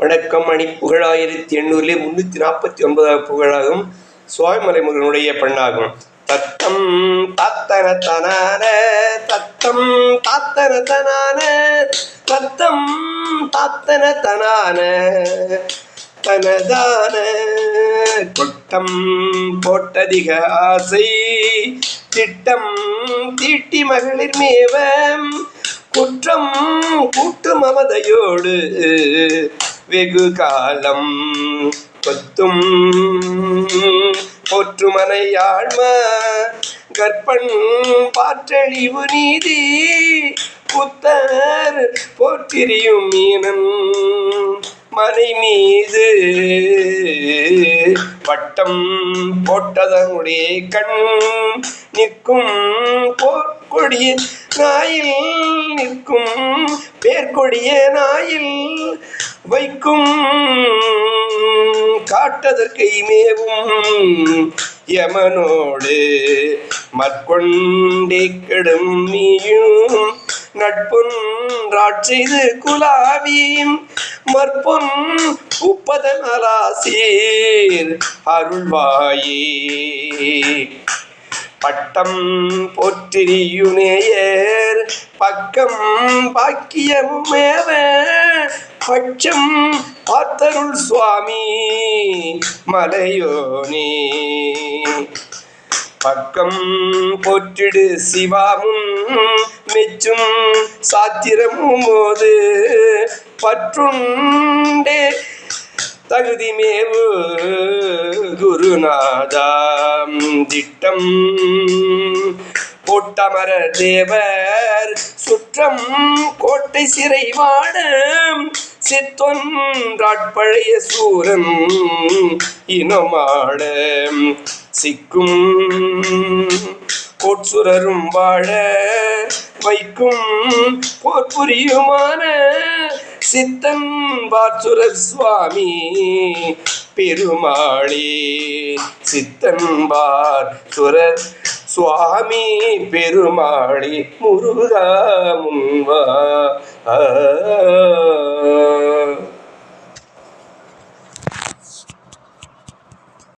வணக்கம் மணி புகழாயிரத்தி எண்ணூறிலே முன்னூற்றி நாற்பத்தி ஒன்பதாவது புகழாகும். சுவாமிமலை முருகனுடைய பெண்ணாகும். தத்தம் தாத்தன தனான தத்தம் தாத்தன தனான தத்தம் தாத்தன தனான தனதான. கொட்டம் போட்டதிக ஆசை திட்டம் தீட்டி மகளிர் மேவம் குற்றம் கூட்டு மமதையோடு வெகு காலம் கொத்தும். போற்றுமனையாழ்ம கற்பன் பாற்றழிவு நீதி புத்தர் போற்றிரியும் மீனன் மனை மீது. பட்டம் போட்டதனுடைய கண் நிற்கும் போர்க்கொடிய நாயில் நிற்கும். பேர்கொடிய நாயில் வைக்கும் காட்டதற்கை மேவும் யமனோடு மற்கொண்டே கெடும் நீயும். நட்பொன்றாட்செய்து குலாவியும் மற்பொன் உப்பதனராசீர் அருள்வாயே. பட்டம் போற்றியுனேயர் பக்கம் பாக்கியமுமேவ அச்சம் பார்த்தருள் சுவாமி மலையோனே. பக்கம் போற்றிடு சிவாமும் மெச்சும் சாத்திரமும் போது பற்றுண்டே. தகுதிமேவு குருநாதாம் திட்டம் போட்டமர தேவர் சுற்றம் கோட்டை சிறை வாடம் சித்தொன்றாட்பழைய சூரன் இனமாட சிக்கும். கோட்சுரரும் வாழ வைக்கும். போர் புரியுமான சித்தன் பாட்சுரர் சுவாமி பெருமாளே. சித்தன் பார் சுரர் சுவாமி பெருமாளி முருகா முன்வா.